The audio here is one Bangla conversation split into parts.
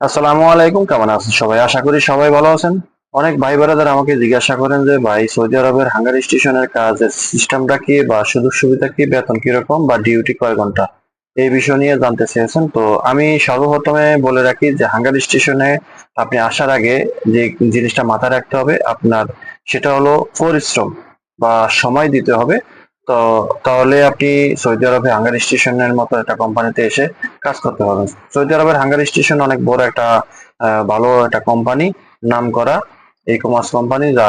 আসসালামু আলাইকুম, কেমন আছেন সবাই? আশা করি সবাই ভালো আছেন। অনেক ভাই বোনেরা আমাকে জিজ্ঞাসা করেন যে, ভাই, সৌদি আরবের হাঙ্গারি স্টেশনের কাজের সিস্টেমটা কি বা সুযোগ সুবিধা কি, বেতন কীরকম বা ডিউটি কয় ঘণ্টা? এই বিষয় নিয়ে জানতে চেয়েছেন। তো আমি সর্বপ্রথমে বলে রাখি যে, হাঙ্গারি স্টেশনে আপনি আসার আগে যে জিনিসটা মাথায় রাখতে হবে আপনার, সেটা হলো পরিশ্রম বা সময় দিতে হবে। তো তাহলে আপনি সৌদি আরবে হাঙ্গারি স্টেশনের মতো একটা কোম্পানিতে এসে কাজ করতে পারবেন। সৌদি আরবের হাঙ্গারি স্টেশন অনেক বড় একটা ভালো একটা কোম্পানি নাম করা ই কমার্স কোম্পানি যা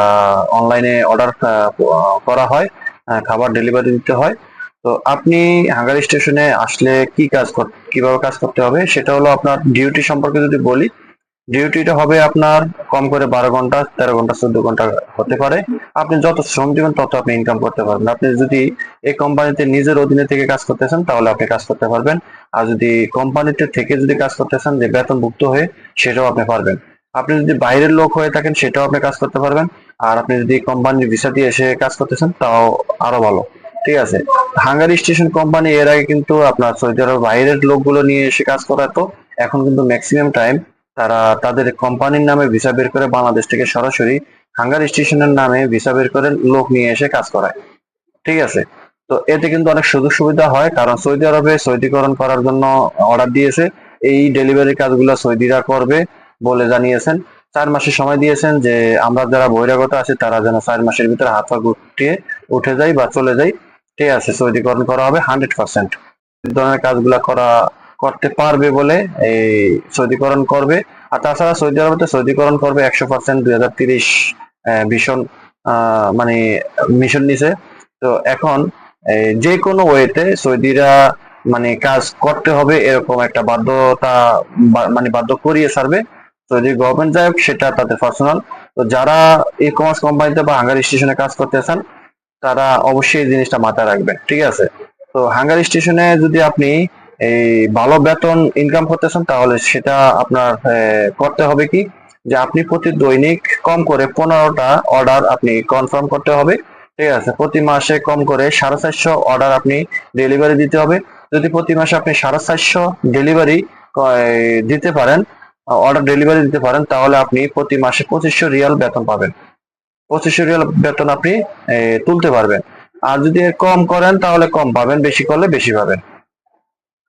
অনলাইনে অর্ডার করা হয় খাবার ডেলিভারি দিতে হয়। তো আপনি হাঙ্গারি স্টেশনে আসলে কি কাজ কীভাবে কাজ করতে হবে সেটা হলো আপনার ডিউটি সম্পর্কে যদি বলি ডিউটিটা হবে আপনার কম করে বারো ঘণ্টা, তেরো ঘণ্টা, চোদ্দ ঘণ্টা হতে পারে। আপনি যত শ্রম দিবেন, তত আপনি ইনকাম করতে পারবেন। আপনি যদি এই কোম্পানিতে নিজের অধীনে থেকে কাজ করতেছেন, তাহলে আপনি কাজ করতে পারবেন। আর যদি কোম্পানিতে থেকে যদি কাজ করতেছেন, যে বেতন বেতনভুক্ত হয়ে, সেটাও আপনি পারবেন। আপনি যদি বাইরের লোক হয়ে থাকেন, সেটাও আপনি কাজ করতে পারবেন। আর আপনি যদি কোম্পানির ভিসা দিয়ে এসে কাজ করতেছেন, তাও আরও ভালো। ঠিক আছে? হাঙ্গারি স্টেশন কোম্পানি এর আগে কিন্তু আপনার সৌদি আরব বাইরের লোকগুলো নিয়ে এসে কাজ করাতো। এখন কিন্তু ম্যাক্সিমাম টাইম তারা তাদের কোম্পানির নামে ভিসা বের করে বাংলাদেশ থেকে সরাসরি হাঙ্গার স্টেশনের নামে ভিসা বের করে লোক নিয়ে এসে কাজ করায়। ঠিক আছে? তো এতে কিন্তু অনেক সুযোগ সুবিধা হয়, কারণ সৌদি আরবে সৌদিকরণ করার জন্য অর্ডার দিয়েছে। এই ডেলিভারি কাজগুলো সৌদিরা করবে বলে জানিয়েছেন। চার মাসের সময় দিয়েছেন যে আমরা যারা বহিরাগত আছি, তারা যেন চার মাসের ভিতরে হাত পা গুটিয়ে উঠে যাই বা চলে যাই। ঠিক আছে, সৌদিকরণ করা হবে হান্ড্রেড পার্সেন্ট ধরনের কাজগুলা করা করতে পারবে বলে এই সৌদিকরণ করবে। আর তাছাড়া সৌদি আরবে তো সৌদিকরণ করবে একশো পার্সেন্ট দুই হাজার তিরিশ ভীষণ মানে মিশন নিছে। তো এখন যে কোনো ওয়েতে সৌদিরা মানে কাজ করতে হবে এরকম একটা বাধ্যতা মানে বাধ্য করিয়ে ছাড়বে। সৌদি গভর্নমেন্ট যাই হোক, সেটা তাদের পার্সোনাল তো যারা ই কমার্স কোম্পানিতে বা হাঙ্গারি স্টেশনে কাজ করতে চান, তারা অবশ্যই এই জিনিসটা মাথায় রাখবেন ঠিক আছে? তো হাঙ্গারি স্টেশনে যদি আপনি এই ভালো বেতন ইনকাম করতেছেন, তাহলে সেটা আপনার করতে হবে কি? যে আপনি প্রতি দৈনিক কম করে পনেরোটা অর্ডার আপনি কনফার্ম করতে হবে, ঠিক আছে? প্রতি মাসে কম করে সাড়ে চারশো অর্ডার আপনি ডেলিভারি দিতে হবে। যদি প্রতি মাসে আপনি সাড়ে চারশো ডেলিভারি দিতে পারেন অর্ডার ডেলিভারি দিতে পারেন, তাহলে আপনি প্রতি মাসে পঁচিশশো রিয়াল বেতন পাবেন। পঁচিশশো রিয়াল বেতন আপনি তুলতে পারবেন। আর যদি কম করেন, তাহলে কম পাবেন, বেশি করলে বেশি পাবেন।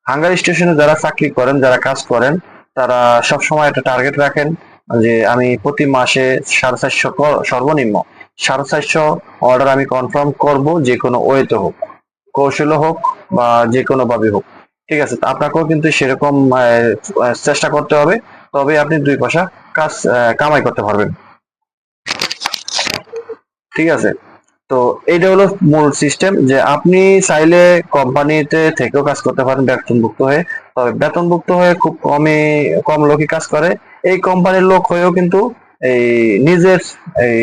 হাঙ্গারি স্টেশনে যারা চাকরি করেন, যারা কাজ করেন, তারা সব সময় একটা টার্গেট রাখেন যে আমি প্রতি মাসে সাড়ে চারশো সর্বনিম্ন সাড়ে চারশো অর্ডার আমি কনফার্ম করব যে কোনো ওয়েতে হোক, কৌশলে হোক বা যে কোনো ভাবে হোক। ঠিক আছে, আপনাকেও কিন্তু সেরকম চেষ্টা করতে হবে তবে আপনি দুই পয়সা কাজ কামাই করতে পারবেন। ঠিক আছে? তো এইটা হলো মূল সিস্টেম যে আপনি চাইলে কোম্পানিতে থেকেও কাজ করতে পারেন বেতনভুক্ত হয়ে। তবে বেতনভুক্ত হয়ে খুব কমই, কম লোকই কাজ করে। এই কোম্পানির লোক হয়েও কিন্তু এই নিজের, এই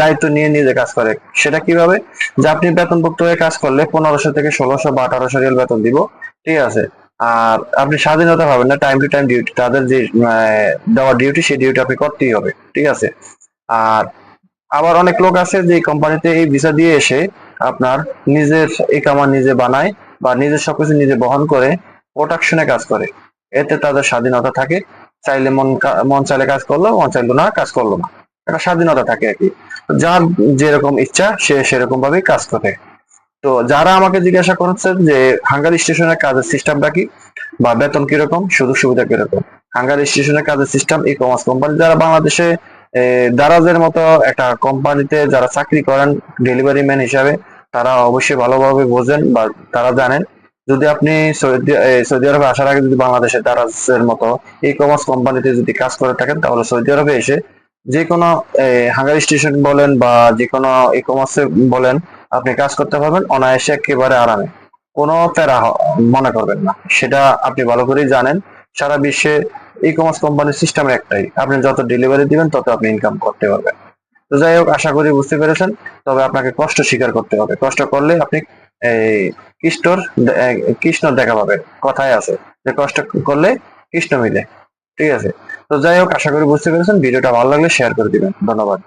দায়িত্ব নিয়ে নিজে কাজ করে। সেটা কীভাবে? যে আপনি বেতনভুক্ত হয়ে কাজ করলে পনেরোশো থেকে ষোলোশো বা আঠারোশো রিয়াল বেতন দিব। ঠিক আছে? আর আপনি স্বাধীনতা পাবেন না টাইম টু টাইম ডিউটি তাদের যে দেওয়া ডিউটি সেই ডিউটি আপনি করতেই হবে। ঠিক আছে? আর আবার অনেক লোক আছে যে কোম্পানিতে এই ভিসা দিয়ে এসে আপনার নিজের এই কামার নিজে বানায় বা নিজের সবকিছু নিজে বহন করে প্রোডাকশনে কাজ করে। এতে তাদের স্বাধীনতা থাকে। চাইলে মন মন চাইলে কাজ করল মন চাইলো না, কাজ করল না। একটা স্বাধীনতা থাকে আর কি। যার যেরকম ইচ্ছা, সে সেরকম ভাবে কাজ করে। তো যারা আমাকে জিজ্ঞাসা করছেন যে, হাঙ্গারি স্টেশনের কাজের সিস্টেমটা কি? বা বেতন কীরকম? সুযোগ সুবিধা কীরকম? হাঙ্গারি স্টেশনের কাজের সিস্টেম ই কমার্স কোম্পানি যারা বাংলাদেশে দারাজের মতো একটা কোম্পানিতে যারা চাকরি করেন ডেলিভারি ম্যান হিসাবে, তারা অবশ্যই ভালোভাবে বোঝেন বা তারা জানেন। যদি আপনি সৌদি সৌদি আরবে আসার আগে যদি বাংলাদেশে দারাজের মতো ই কমার্স কোম্পানিতে যদি কাজ করে থাকেন, তাহলে সৌদি আরবে এসে যে কোনো হাঙ্গারি স্টেশন বলেন বা যে কোনো ই কমার্সে বলেন, আপনি কাজ করতে পারবেন অনায়াসে একেবারে আরামে। কোনো প্যারা মনে করবেন না। সেটা আপনি ভালো করেই জানেন। সারা বিশ্বে ই কমার্স কোম্পানির সিস্টেম একটাই। আপনি যত ডেলিভারি দিবেন, তত আপনি ইনকাম করতে পারবেন। তো যাই হোক, আশা করি বুঝতে পেরেছেন। তবে আপনাকে কষ্ট স্বীকার করতে হবে। কষ্ট করলে আপনি এই কৃষ্ণর কৃষ্ণ দেখা পাবেন। কথায় আছে যে কষ্ট করলে কৃষ্ণ মিলে। ঠিক আছে? তো যাই হোক, আশা করি বুঝতে পেরেছেন। ভিডিওটা ভালো লাগলে শেয়ার করে দিবেন। ধন্যবাদ।